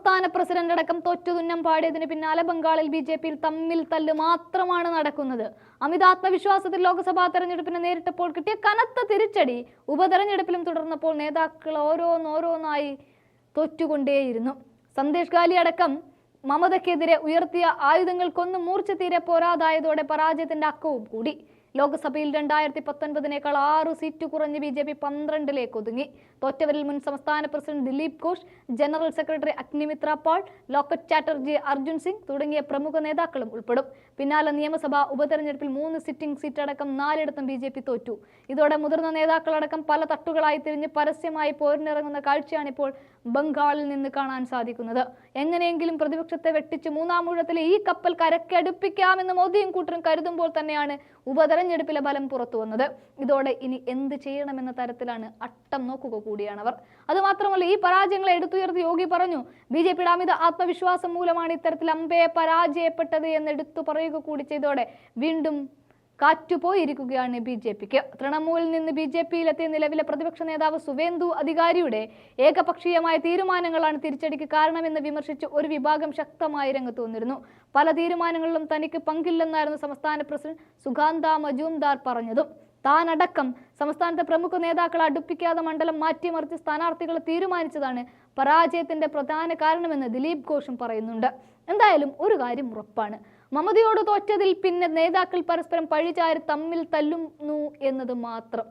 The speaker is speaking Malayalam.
സംസ്ഥാന പ്രസിഡന്റ് അടക്കം തൊറ്റുതുന്നം പാടിയതിന് പിന്നാലെ ബംഗാളിൽ ബി ജെ പിയിൽ തമ്മിൽ തല്ല് മാത്രമാണ് നടക്കുന്നത്. അമിതാത്മവിശ്വാസത്തിൽ ലോക്സഭാ തെരഞ്ഞെടുപ്പിനെ നേരിട്ടപ്പോൾ കിട്ടിയ കനത്ത തിരിച്ചടി ഉപതെരഞ്ഞെടുപ്പിലും തുടർന്നപ്പോൾ നേതാക്കൾ ഓരോന്നോരോന്നായി തോറ്റുകൊണ്ടേയിരുന്നു. സന്ദേശ് ഗാലി അടക്കം മമതയ്ക്കെതിരെ ഉയർത്തിയ ആയുധങ്ങൾക്കൊന്നും മൂർച്ച തീരെ പോരാതായതോടെ പരാജയത്തിന്റെ അക്കവും കൂടി. ലോക്സഭയിൽ രണ്ടായിരത്തി പത്തൊൻപതിനേക്കാൾ ആറു സീറ്റ് കുറഞ്ഞ് ബി ജെ പി പന്ത്രണ്ടിലേക്ക് ഒതുങ്ങി. തോറ്റവരിൽ മുൻ സംസ്ഥാന president Dilip Ghosh general secretary Agnimitra Paul Locket Chatterjee Arjun Singh തുടങ്ങിയ പ്രമുഖ നേതാക്കളും ഉൾപ്പെടും. പിന്നാലെ നിയമസഭാ ഉപതെരഞ്ഞെടുപ്പിൽ മൂന്ന് സിറ്റിംഗ് സീറ്റടക്കം നാലിടത്തും ബി ജെ പി തോറ്റു. ഇതോടെ മുതിർന്ന നേതാക്കളടക്കം പല തട്ടുകളായി തിരിഞ്ഞ് പരസ്യമായി പോരിനിറങ്ങുന്ന കാഴ്ചയാണിപ്പോൾ ബംഗാളിൽ നിന്ന് കാണാൻ സാധിക്കുന്നത്. എങ്ങനെയെങ്കിലും പ്രതിപക്ഷത്തെ വെട്ടിച്ച് മൂന്നാം ഊഴത്തിലെ ഈ കപ്പൽ കരക്കടുപ്പിക്കാമെന്ന് മോദിയും കൂട്ടരും കരുതുമ്പോൾ തന്നെയാണ് ഉപതെരഞ്ഞെടുപ്പിലെ ഫലം പുറത്തു വന്നത്. ഇതോടെ ഇനി എന്ത് ചെയ്യണമെന്ന തരത്തിലാണ് അട്ടം നോക്കുക കൂടിയാണ് അവർ അതുമാത്രമല്ല ഈ പരാജയങ്ങളെ എടുത്തുയർത്തി യോഗി പറഞ്ഞു ബി ജെ പിയുടെ അമിത ആത്മവിശ്വാസം മൂലമാണ് ഇത്തരത്തിൽ അമ്പയെ പരാജയപ്പെട്ടത് എന്ന് എടുത്തു പറയുക കൂടി ചെയ്തോടെ വീണ്ടും കാറ്റുപോയിരിക്കുകയാണ് ബി ജെ പിക്ക്. തൃണമൂലിൽ നിന്ന് ബി ജെ പിയിലെത്തിയ നിലവിലെ പ്രതിപക്ഷ നേതാവ് സുവേന്ദു അധികാരിയുടെ ഏകപക്ഷീയമായ തീരുമാനങ്ങളാണ് തിരിച്ചടിക്ക് കാരണമെന്ന് വിമർശിച്ച് ഒരു വിഭാഗം ശക്തമായി രംഗത്ത് വന്നിരുന്നു. പല തീരുമാനങ്ങളിലും തനിക്ക് പങ്കില്ലെന്നായിരുന്നു സംസ്ഥാന പ്രസിഡന്റ് സുഗാന്ത മജൂംദാർ പറഞ്ഞതും. താനടക്കം സംസ്ഥാനത്തെ പ്രമുഖ നേതാക്കളെ അടുപ്പിക്കാതെ മണ്ഡലം മാറ്റിമറിച്ച് സ്ഥാനാർത്ഥികളെ തീരുമാനിച്ചതാണ് പരാജയത്തിന്റെ പ്രധാന കാരണമെന്ന് ദിലീപ് ഘോഷും പറയുന്നുണ്ട്. എന്തായാലും ഒരു കാര്യം ഉറപ്പാണ്. മമതയോട് തോറ്റതിൽ പിന്നെ നേതാക്കൾ പരസ്പരം പഴിചാരി തമ്മിൽ തല്ലുന്നു എന്നത് മാത്രം.